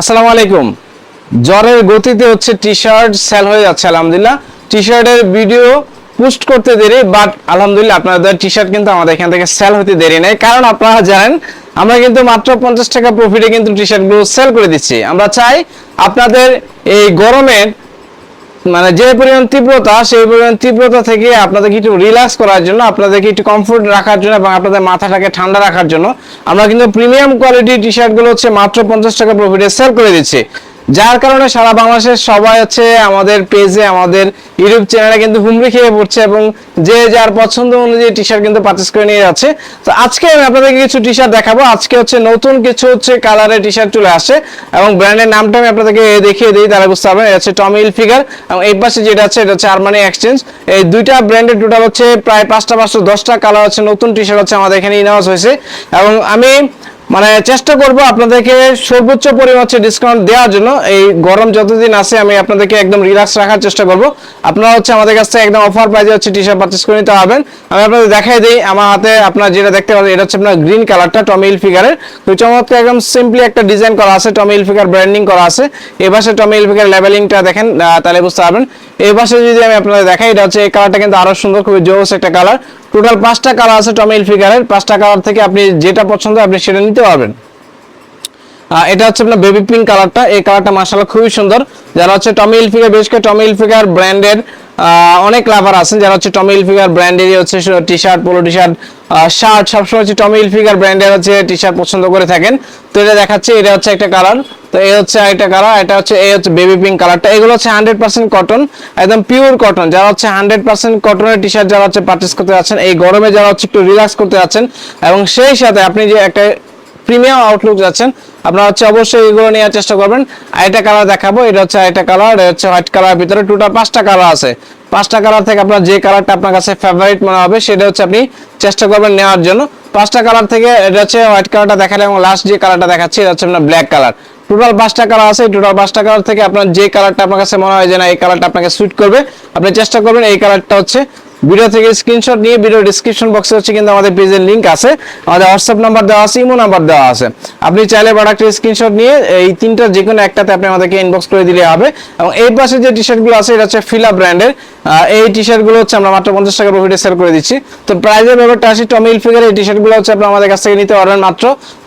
আসসালামু আলাইকুম। জ্বরের গতিতে হচ্ছে টি শার্ট সেল হয়ে যাচ্ছে, আলহামদুলিল্লাহ। টি শার্টের ভিডিও পোস্ট করতে দেরি বাট আলহামদুলিল্লাহ আপনাদের টি শার্ট কিন্তু আমাদের এখান থেকে সেল হতে দেরি নেই। কারণ আপনারা জানেন, আমরা কিন্তু মাত্র পঞ্চাশ টাকা প্রফিটে কিন্তু টি শার্টগুলো সেল করে দিচ্ছি। আমরা চাই আপনাদের এই গরমের মানে যে পরিমাণ তীব্রতা, সেই পরিমাণ তীব্রতা থেকে আপনাদেরকে একটু রিল্যাক্স করার জন্য, আপনাদেরকে একটু কমফোর্ট রাখার জন্য এবং আপনাদের মাথাটাকে ঠান্ডা রাখার জন্য, আমরা কিন্তু প্রিমিয়াম কোয়ালিটি টি শার্টগুলো হচ্ছে মাত্র পঞ্চাশ টাকা প্রফিটে সেল করে দিচ্ছি। যার কারণে সারা বাংলাদেশের সবাই হচ্ছে আমাদের পেজে আমাদের ইউটিউব চ্যানেলে কিন্তু হুমড়ি খেয়ে পড়ছে এবং যে যার পছন্দ অনুযায়ী টি শার্ট কিন্তু পারচেস করে নিয়ে যাচ্ছে। তো আজকে আমি আপনাদেরকে কিছু টি শার্ট দেখাবো। আজকে হচ্ছে নতুন কিছু হচ্ছে কালারের টি শার্ট চলে আসে এবং ব্র্যান্ডের নামটা আমি আপনাদেরকে দেখিয়ে দিই তারা বুঝতে পারবেন। এটা হচ্ছে টমি ফিগার এবং এই পাশে যেটা আছে, এটা হচ্ছে আরমানি এক্সচেঞ্জ এই দুইটা ব্র্যান্ডের টোটাল হচ্ছে প্রায় পাঁচটা পাঁচশো দশটা কালার হচ্ছে নতুন টি শার্ট হচ্ছে আমাদের এখানে ইনহাউস হয়েছে। এবং আমি মানে চেষ্টা করব আপনাদেরকে সর্বোচ্চ পরিমাণ হচ্ছে ডিসকাউন্ট দেওয়ার জন্য। এই গরম যতদিন আছে, আমি আপনাদেরকে একদম রিল্যাক্স রাখার চেষ্টা করব। আপনারা হচ্ছে আমাদের কাছ থেকে একদম অফার প্রাইজে হচ্ছে টি শার্ট পারচেস করে নিতে পারবেন। আমি আপনাদের দেখাই দিই, আমার হাতে আপনারা যেটা দেখতে পাবেন এটা হচ্ছে আপনার গ্রিন কালারটা টমি হিল ফিগারের তো চমৎকার একদম সিম্পলি একটা ডিজাইন করা আছে টমি হিল ফিগার ব্র্যান্ডিং করা আছে। এই পাশে টমি হিল ফিগার লেভেলিংটা দেখেন তাহলে বুঝতে পারবেন। পাশে যদি আমি আপনাদের দেখাই, এটা হচ্ছে এই কালারটা কিন্তু আরও সুন্দর, খুবই জোস একটা কালার টোটাল পাঁচটা কালার আছে টমি হিল ফিগারের পাঁচটা কালার থেকে আপনি যেটা পছন্দ আপনি সেটা নিতে পারবেন। এটা হচ্ছে আপনার বেবি পিঙ্ক কালারটা এই কালারটা মাসাল্লাহ খুবই সুন্দর। যারা হচ্ছে টমি ফিগার বেশ করে টমি ফিগার ব্র্যান্ডের অনেক লাভার আছেন, যারা হচ্ছে টমি হিলফিগার ব্র্যান্ডেরই হচ্ছে T shirt polo T shirt shirt সবসময় হচ্ছে টমি হিলফিগার ব্র্যান্ডের হচ্ছে টি শার্ট পছন্দ করে থাকেন। তো এটা দেখাচ্ছে, এটা হচ্ছে একটা কালার তো এই হচ্ছে একটা কালার এটা হচ্ছে, এই হচ্ছে বেবি পিঙ্ক কালারটা এগুলো হচ্ছে হান্ড্রেড পার্সেন্ট কটন একদম পিওর কটন যারা হচ্ছে হান্ড্রেড পার্সেন্ট কটনের টি শার্ট যারা হচ্ছে পারচেস করতে যাচ্ছেন, এই গরমে যারা হচ্ছে একটু রিল্যাক্স করতে যাচ্ছেন, এবং সেই সাথে আপনি যে একটা প্রিমিয়াম আউটলুক যাচ্ছেন আপনারা হচ্ছে অবশ্যই এগুলো নেওয়ার চেষ্টা করবেন। আরেকটা কালার দেখাবো, এটা হচ্ছে আরেকটা কালার এটা হচ্ছে হোয়াইট কালার ভিতরে টোটাল পাঁচটা কালার আছে। পাঁচটা কালার থেকে আপনার যে কালারটা আপনার কাছে ফেভারিট মনে হবে, সেটা হচ্ছে আপনি চেষ্টা করবেন নেওয়ার জন্য। পাঁচটা কালার থেকে এটা হচ্ছে হোয়াইট কালারটা দেখালে এবং লাস্ট যে কালারটা দেখাচ্ছি, এটা হচ্ছে আপনার ব্ল্যাক কালার টোটাল পাঁচটা কালার আছে টোটাল পাঁচটা কালার থেকে আপনার যে কালারটা আপনার কাছে মনে হয় যে না, এই কালারটা আপনাকে সুইট করবে, আপনি চেষ্টা করবেন এই কালারটা হচ্ছে ভিডিও থেকে স্ক্রিনশট নিয়ে ভিডিও ডিসক্রিপশন বক্সে হচ্ছে কিন্তু আমাদের পেজের লিংক আছে। আমাদের হোয়াটসঅ্যাপ নাম্বার দেওয়া আছে ইমো নাম্বার দেওয়া আছে। আপনি চাইলে প্রোডাক্টের স্ক্রিনশট নিয়ে এই তিনটা যে কোনো একটাতে আপনি আমাদেরকে ইনবক্স করে দিলে হবে। এবং এই পাশে যে টি শার্টগুলো আছে, এটা হচ্ছে ফিলা ব্র্যান্ডের এই টি শার্টগুলো হচ্ছে আমরা মাত্র পঞ্চাশ টাকা প্রফিটে সেল করে দিচ্ছি। তো প্রাইজের ব্যাপারটা আসি টমিল ফিগার এই টি শার্টগুলো হচ্ছে আপনি আমাদের কাছ থেকে নিতে পারবেন মাত্র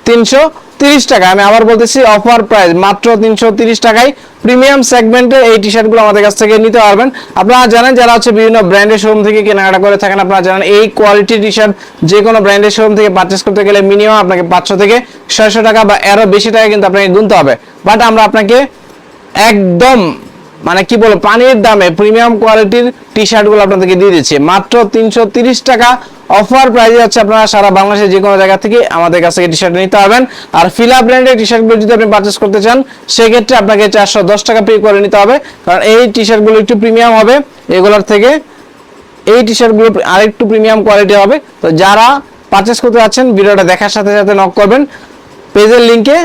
তিনশো তিরিশ টাকা। আমি আবার বলতেছি অফার প্রাইস মাত্র তিনশো তিরিশ টাকায় প্রিমিয়াম সেগমেন্টের এই টি শার্টগুলো আমাদের কাছ থেকে নিতে পারবেন। আপনারা জানেন যারা হচ্ছে বিভিন্ন ব্র্যান্ডের শোরুম থেকে কেনাকাটা করে থাকেন, আপনারা জানেন এই কোয়ালিটির টি শার্ট যে কোনো ব্র্যান্ডের শোরুম থেকে পারচেস করতে গেলে মিনিমাম আপনাকে পাঁচশো থেকে ছয়শো টাকা বা এরও বেশি টাকা কিন্তু আপনাকে গুনতে হবে। বাট আমরা আপনাকে একদম মানে কি বলব, পানির দামে প্রিমিয়াম কোয়ালিটির টি শার্টগুলো আপনাদেরকে দিয়ে দিচ্ছি। মাত্র তিনশো টাকা অফার প্রাইজে হচ্ছে আপনারা সারা বাংলাদেশের যে কোনো জায়গা থেকে আমাদের কাছ থেকে টি শার্ট নিতে পারবেন। আর ফিলা ব্র্যান্ডের টি শার্টগুলো যদি আপনি পারচেস করতে চান, সেক্ষেত্রে আপনাকে চারশো দশ টাকা পে করে নিতে হবে। কারণ এই টি শার্টগুলো একটু প্রিমিয়াম হবে, এগুলোর থেকে এই টি শার্টগুলো আরেকটু প্রিমিয়াম কোয়ালিটি হবে। তো যারা পারচেস করতে যাচ্ছেন, ভিডিওটা দেখার সাথে সাথে নক করবেন। পেজের লিঙ্কে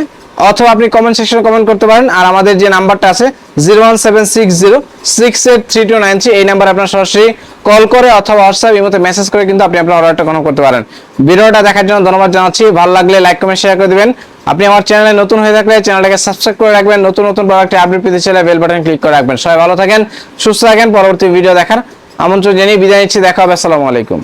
অথবা আপনি কমেন্ট সেকশনে কমেন্ট করতে পারেন। আর আমাদের যে নাম্বারটা আছে zero one seven six zero six eight three two nine three এই নাম্বারে আপনার সরাসরি কল করে অথবা হোয়াটসঅ্যাপ এই মতো মেসেজ করে কিন্তু আপনি আপনার অর্ডারটা কোনো করতে পারেন। ভিডিওটা দেখার জন্য ধন্যবাদ জানাচ্ছি। ভালো লাগলে লাইক কমেন্ট শেয়ার করে দিবেন। আপনি আমার চ্যানেলে নতুন হয়ে থাকলে চ্যানেলটাকে সাবস্ক্রাইব করে রাখবেন। নতুন নতুন প্রোডাক্টে আপডেট পেতে চাইলে বেল বাটন ক্লিক করে রাখবেন। সবাই ভালো থাকেন, সুস্থ থাকেন। পরবর্তী ভিডিও দেখার আমন্ত্রণ জানিয়ে বিদায় নিচ্ছি। দেখা হবে, আসসালামু আলাইকুম।